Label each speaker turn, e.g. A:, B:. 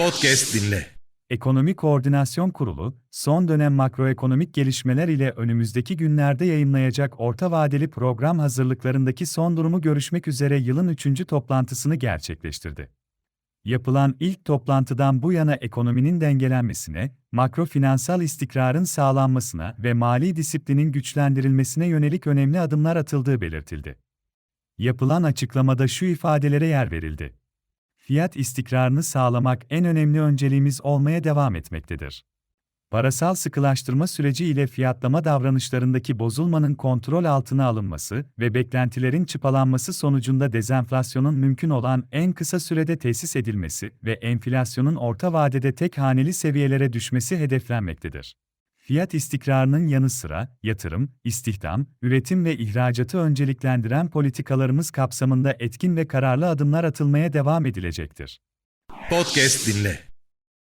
A: Podcast dinle.
B: Ekonomi Koordinasyon Kurulu, son dönem makroekonomik gelişmeler ile önümüzdeki günlerde yayınlayacak orta vadeli program hazırlıklarındaki son durumu görüşmek üzere yılın üçüncü toplantısını gerçekleştirdi. Yapılan ilk toplantıdan bu yana ekonominin dengelenmesine, makrofinansal istikrarın sağlanmasına ve mali disiplinin güçlendirilmesine yönelik önemli adımlar atıldığı belirtildi. Yapılan açıklamada şu ifadelere yer verildi fiyat istikrarını sağlamak en önemli önceliğimiz olmaya devam etmektedir. Parasal sıkılaştırma süreci ile fiyatlama davranışlarındaki bozulmanın kontrol altına alınması ve beklentilerin çıpalanması sonucunda dezenflasyonun mümkün olan en kısa sürede tesis edilmesi ve enflasyonun orta vadede tek haneli seviyelere düşmesi hedeflenmektedir. Fiyat istikrarının yanı sıra yatırım, istihdam, üretim ve ihracatı önceliklendiren politikalarımız kapsamında etkin ve kararlı adımlar atılmaya devam edilecektir.
A: Podcast dinle.